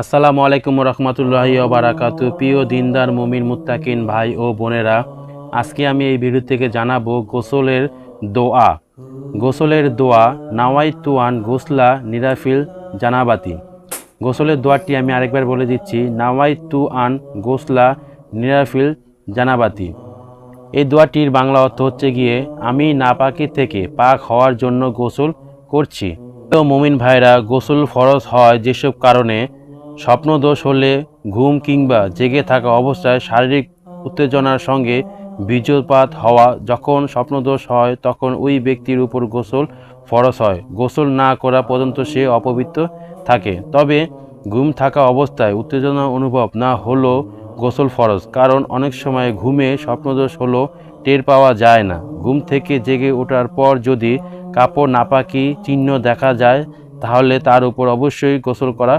আসসালামু আলাইকুম রহমতুল্লাহি বারাকাতু প্রিয় দিনদার, মুমিন, মুত্তাকিন ভাই ও বোনেরা, আজকে আমি এই ভিডিও থেকে জানাব গোসলের দোয়া। গোসলের দোয়া, নাওয়াই তুয়ান, গোসলা, নিরাফিল, জানাবাতি। গোসলের দোয়াটি আমি আরেকবার বলে দিচ্ছি, নাওয়াই তু আন গোসলা, নিরাফিল, জানাবাতি। এই দোয়াটির বাংলা অর্থ হচ্ছে গিয়ে, আমি নাপাকি থেকে পাক হওয়ার জন্য গোসল করছি। তো মুমিন ভাইরা, গোসল ফরজ হয় যেসব কারণে স্বপ্নদোষ হলে ঘুম কিংবা জেগে থাকা অবস্থায় শারীরিক উত্তেজনার সঙ্গে বীর্যপাত হওয়া যখন স্বপ্নদোষ হয়, তখন ওই ব্যক্তির উপর গোসল ফরজ হয়। গোসল না করা পর্যন্ত সে অপবিত্র থাকে। তবে ঘুম থাকা অবস্থায় উত্তেজনা অনুভব না হলেও গোসল ফরজ, কারণ অনেক সময় ঘুমে স্বপ্নদোষ হলো টের পাওয়া যায় না। ঘুম থেকে জেগে ওঠার পর যদি কাপড় নাপাকি চিহ্ন দেখা যায়, তাহলে তার উপর অবশ্যই গোসল করা